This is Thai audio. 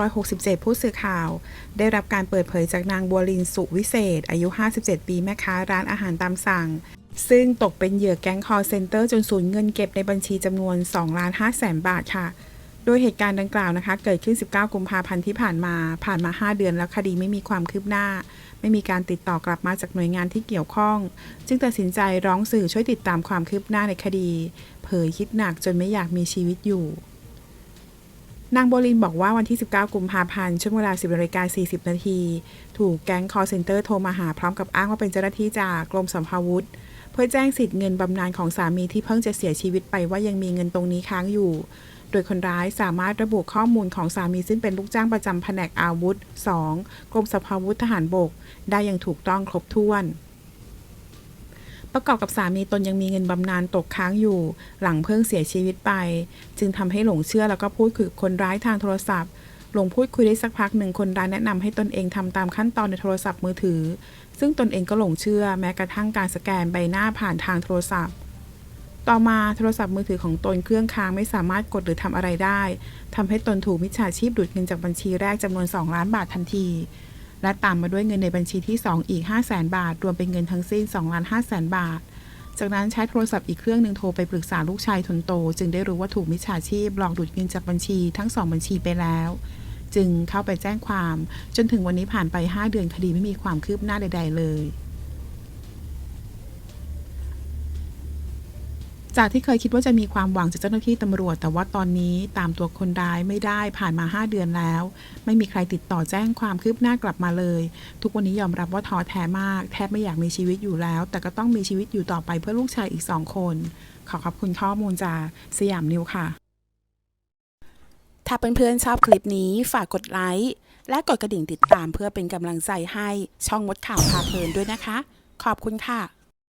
2567 ผู้สื่อข่าว ได้รับการเปิดเผยจากนางบัวลินสุวิเศษ อายุ 57 ปีแม่ค้าร้านอาหารตามสั่ง ซึ่งตกเป็นเหยื่อแก๊งคอร์เซนเตอร์จนสูญเงินเก็บในบัญชีจำนวน2ล้าน5แสนบาทค่ะ โดยเหตุการณ์ดังกล่าวนะคะ เกิดขึ้น 19 กุมภาพันธ์ที่ผ่านมา ผ่านมา 5 เดือนแล้วคดีไม่มีความคืบหน้า ไม่มีการติดต่อกลับมาจากหน่วยงานที่เกี่ยวข้อง จึงตัดสินใจร้องสื่อช่วยติดตามความคืบหน้าในคดี เผยคิดหนักจนไม่อยากมีชีวิตอยู่ นางโบลินบอกว่าวันที่ 19 กุมภาพันธ์ช่วงเวลา 10นาฬิกา40 นาที ถูกแก๊งคอร์เซนเตอร์โทรมาหาพร้อมกับอ้างว่าเป็นเจ้าหน้าที่จากกรมสัมภาวุธ เพื่อแจ้งสิทธิ์เงินบำนาญของสามีที่เพิ่งจะเสียชีวิตไปว่ายังมีเงินตรงนี้ค้างอยู่ โดยคนร้ายสามารถระบุข้อมูลของสามีซึ่งเป็นลูกจ้างประจำแผนกอาวุธ 2. กรมสภาวุธทหารบก ได้อย่างถูกต้องครบถ้วน ประกอบกับสามีตนยังมีเงินบำนาญตกค้างอยู่ หลังเพิ่งเสียชีวิตไป จึงทำให้หลงเชื่อแล้วก็พูดคุยกับคนร้ายทางโทรศัพท์ หลงพูดคุยได้สักพักหนึ่งคนร้ายแนะนำให้ตนเองทำตามขั้นตอนในโทรศัพท์มือถือ ซึ่งตนเองก็หลงเชื่อแม้กระทั่งการสแกนใบหน้าผ่านทางโทรศัพท์ ต่อมาโทรศัพท์มือถือของตนเครื่องค้างไม่สามารถกดหรือทำอะไรได้ทำให้ตนถูกมิจฉาชีพดูดเงินจากบัญชีแรกจำนวน 2 ล้านบาททันที และตามมาด้วยเงินในบัญชีที่ 2 อีก 5 0 0แสนบาท รวมเป็นเงินทั้งสิ้น2ล้าน5แสนบาท จากนั้นใช้โทรศัพท์อีกเครื่องหนึ่งโทรไปปรึกษาลูกชายทนโต จึงได้รู้ว่าถูกมิจฉาชีพหลอกดูดเงินจากบัญชีทั้งสองบัญชีไปแล้ว จึงเข้าไปแจ้งความ จนถึงวันนี้ผ่านไป 5 เดือนคดีไม่มีความคืบหน้าใด ๆ เลย จากที่เคยคิดว่าจะมีความหวังจากเจ้าหน้าที่ตำรวจ แต่ว่าตอนนี้ตามตัวคนร้ายไม่ได้ผ่านมา 5 เดือนแล้ว ไม่มีใครติดต่อแจ้งความคืบหน้ากลับมาเลย ทุกวันนี้ยอมรับว่าท้อแท้มาก แทบไม่อยากมีชีวิตอยู่แล้ว แต่ก็ต้องมีชีวิตอยู่ต่อไปเพื่อลูกชายอีกสองคน ขอขอบคุณข้อมูลจากสยามนิวค่ะ ถ้าเพื่อนๆชอบคลิปนี้ฝากกดไลค์และกดกระดิ่งติดตามเพื่อเป็นกำลังใจให้ช่องมดข่าวพาเพลินด้วยนะคะ ขอบคุณค่ะ